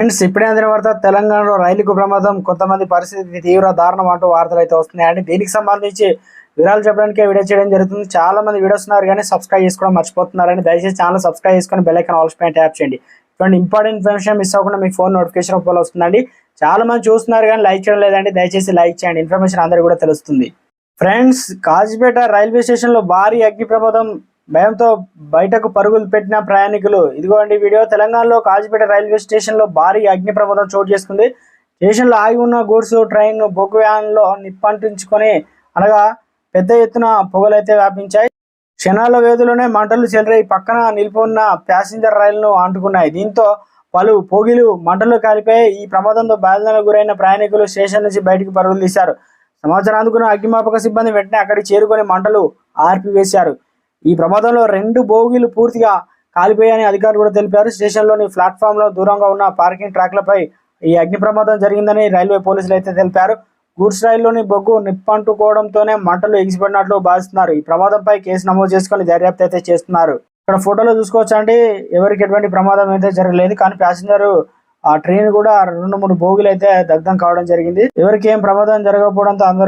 Friends ఇప్పుడే అందిన వార్త తెలంగాణలో రైలుకు ప్రమాదం కొంతమంది పరిస్థితి తీవ్ర దారుణం అంటూ వార్తలు అయితే వస్తున్నాయండి దీనికి సంబంధించి వివరాలు చెప్పడానికి వీడియో చేయడం జరుగుతుంది. చాలా మంది వీడియోస్ ఉన్నారు కానీ సబ్స్క్రైబ్ చేసుకోవడం మర్చిపోతున్నారని దయచేసి ఛానల్ సబ్స్క్రైబ్ చేసుకొని బెల్లైకన్ ఆల్స్ పైన ట్యాప్ చేయండి. ఇటువంటి ఇంపార్టెంట్ ఇన్ఫర్మేషన్ మిస్ అవ్వకుండా మీకు ఫోన్ నోటిఫికేషన్ రూపంలో వస్తుందండి. చాలా మంది చూస్తున్నారు కానీ లైక్ చేయడం లేదండి. దయచేసి లైక్ చేయండి. ఇన్ఫర్మేషన్ అందరికీ కూడా తెలుస్తుంది. ఫ్రెండ్స్ కాజిపేట రైల్వే స్టేషన్లో భారీ అగ్ని ప్రమాదం భయంతో బయటకు పరుగులు పెట్టిన ప్రయాణికులు. ఇదిగోండి వీడియో. తెలంగాణలో కాజీపేట రైల్వే స్టేషన్లో భారీ అగ్ని ప్రమాదం చోటు చేసుకుంది. స్టేషన్లో ఆగి ఉన్న గూడ్స్ ట్రైన్ బొగ్గు వ్యాన్లో నిప్పంటించుకొని అనగా పెద్ద ఎత్తున పొగలైతే వ్యాపించాయి. క్షణాల వ్యవధిలోనే మంటలు చెలరై పక్కన నిలిపి ఉన్న ప్యాసింజర్ రైలును అంటుకున్నాయి. దీంతో పలు పోగిలు మంటలు కాలిపోయి ఈ ప్రమాదంతో బాధితులకు గురైన ప్రయాణికులు స్టేషన్ నుంచి బయటికి పరుగులు తీశారు. సమాచారం అందుకున్న అగ్నిమాపక సిబ్బంది వెంటనే అక్కడికి చేరుకొని మంటలు ఆర్పివేశారు. ఈ ప్రమాదంలో రెండు బోగీలు పూర్తిగా కాలిపోయాయని అధికారులు కూడా తెలిపారు. స్టేషన్లోని ప్లాట్ఫామ్లో దూరంగా ఉన్న పార్కింగ్ ట్రాక్లపై ఈ అగ్ని ప్రమాదం జరిగిందని రైల్వే పోలీసులు అయితే తెలిపారు. గూడ్స్ రైల్లోని బొగ్గు నిప్పంటుకోవడంతోనే మంటలు ఎగిసిపడినట్లు భావిస్తున్నారు. ఈ ప్రమాదంపై కేసు నమోదు చేసుకొని దర్యాప్తు అయితే చేస్తున్నారు. ఇక్కడ ఫోటోలో చూసుకోవచ్చు అండి ఎవరికి ఎటువంటి ప్రమాదం అయితే జరగలేదు. కానీ ప్యాసింజర్ ఆ ట్రైన్ కూడా రెండు మూడు బోగులు అయితే దగ్ధం కావడం జరిగింది. ఎవరికి ఏం ప్రమాదం జరగకపోవడంతో అందరూ